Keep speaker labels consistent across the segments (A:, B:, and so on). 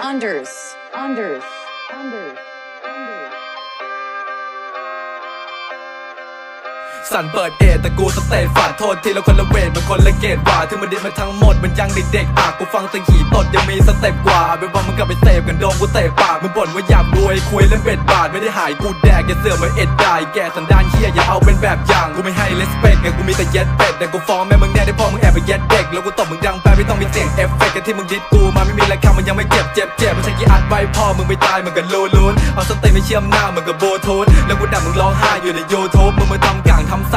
A: unders, unders, unders, unders.
B: สั่นเปิดเอแต่กูสเตตฝาดโทษทีละคนละเวทมันคนละเกตว่าถึงมันดินมาทั้งหมดมันยังเด็กๆอะกูฟังตังหีตดยังมีสเต็ปกว่าเป็นว่ามึงกลับไปเสพกันโดมกูเตะปากมึงบ่นว่าอยากรวยคุยเล่นเบ็ดบาทไม่ได้หายกูแดกอย่าเสือกมาเอ็ดได้แกสันดานเฮียอย่าเอาเป็นแบบอย่างกูไม่ให้เลสเปกไงกูมีแต่เย็ดเป็ดแต่กูฟ้องแม่มึงแน่ได้พอมึงแอบไปเย็ดเด็กแล้วกูตบมึงดังไปไม่ต้องมีเสียงเอฟเฟกต์กันที่มึงดิดกูมาไม่มีอะไรคำมันยังไม่เจ็บเจ็บเจ็บไม่ใช่กี่อัดไว้พ่อมึงไม่ตายมึงก็ลูลูนเอาสเตย์ไม่เชื่อมหน้ามึงก็โบทูนแล้วกูด่ามึงร้องไห้อยู่ในยูทูบมึงมาทำ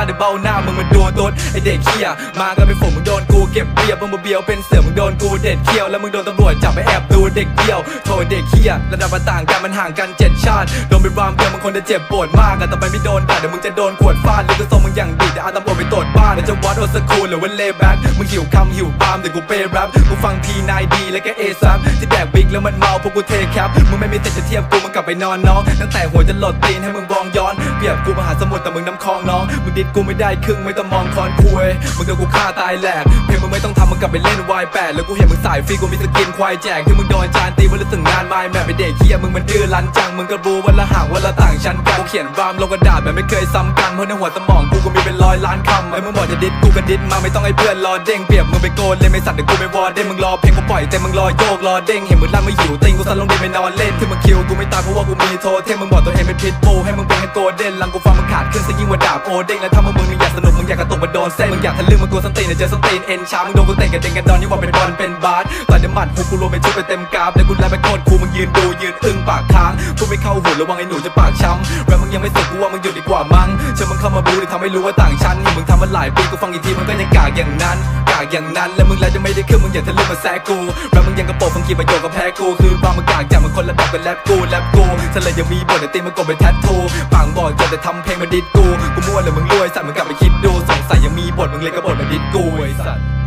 B: างทำซ่าเบ้าหน้ามึงมาดูตัวไอเด็กเขี้ยมาก็เป็นฝูงมึงโดนกูเก็บเบียบมึงมาเบียวเป็นเสือมึงโดนกูเด็ดเขี้ยวแล้วมึงโดนตำรวจจับไปแอบดูเด็กเดี่ยวโทษเด็กเฮียระดับมันต่างกันมันห่างกันเจ็ดชาติโดนเป็นรามเดียวมึงคนจะเจ็บปวดมากอะแต่ไปไม่โดนด่าเดี๋ยวมึงจะโดนขวดฟาดหรือจะส่งมึงอย่างดีเดี๋ยวเอาตำรวจไปตรวจบ้านเดี๋ยวจะวัดโอสคูลหรือว่าเลแบ็กมึงหิวคำหิวปามเดี๋ยวกูเปย์แรปกูฟังทีนายดีและแกเอซับที่แบกบิ๊กแล้วมันเมาพวกกูเทแคปมึงไม่มีสิทธิ์จะเทียบกูมึงกลับไปนอนน้องตั้งแต่หัวจะหลดตีนให้มึงบองย้อนเปรียบกูมหาสมุทรแต่มึงน้ำคลองน้องมึงดิดกูไม่ได้ครึ่งไม่ต้องมองคอนคุยมึงกับกูฆ่าตายแหลกเพลงมึงไม่ต้องท กลับไปเล่นวายแปดแล้วกูเห็นมึงสายฟรีกูมีสกินควายแจกที่มึงโดนจานตีวันละถึงงานไม้แม่ไปเด็กเฮียมึงมันดื้อรั้นจังมึงก็บูวันละห่างวันละต่างชั้นกันกูเขียนรามลงกระดาษแบบไม่เคยซ้ำกันเพราะในหัวสมองกูกูมีเป็นร้อยล้านคำไอ้มึงบอกจะดิดกูก็ดิดมาไม่ต้องให้เพื่อนรอเด้งเปรียบมึงไปโกนเลยไม่สัตว์เดี๋ยวกูไปวอร์เด้งมึงรอเพลงกูปล่อยแต่มึงรอโยกรอเด้งเห็นมึงลั่นไม่หิวติงกูสั่นลงดินไปนอนเล่นที่มึงคิวกูไม่ตายเพราะว่ากูมีโทเทมมึงบอกตัวเองเป็นพิษบูให้มึงเป็นแค่โกเด้นลังกูฟังมึงขาดขึ้นซะยิ่งกว่าดาบโอเด้งแล้วถ้ามึงมึงอยากสนุกมึงอยากกระตุกมาโดนเส้นมึงอยากทะลึ่งมึงกลัวสตีนเนี่ยเจอสตีนเอ็นช้ามึงโดนกูเตะกระเด้งกระดอนยิ่งว่าเป็นบอลเป็นบาสต่อยเดยวหมัดหูกูรวมเป็นชุดไปเต็มกราฟแล้วกูแลไปโคตรคูมึงยืนดูยืนอึ้งปากค้างพูดไม่เข้าหูระวังไอ้หนูจะปากช้ำแรปมึงยังไม่สุดกูว่ามึงหยุดดีกว่ามั้งเชื่อมึงเข้ามาบูเลยทำให้รู้ว่าต่างชั้นนี่มึงทำมาหลายปีกูฟังอีกทีมันก็ยังกากอย่างนั้นกากอย่างนั้น แล้วมึงแล้วจะไม่ได้ขึ้นมึงอย่าทะลึ่งมาแซะกูแรปมึงยังกระโปรงฟังกี่ประโยคก็แพ้กูคือบางมึงกากจากมันคนละแบบกับแรปกูแรปกูถ้าเลยยังมีบทแต่ตีมันกดเป็นแทททูปากบอกจะแต่ทำเพลงมาดิดกูกูมั่วเลยมึงรวยสัตว์มึงกลับไปคิดดูสงสัยยังมีบทมึงเลยก็บทมาดิดกูไอ้สัตว์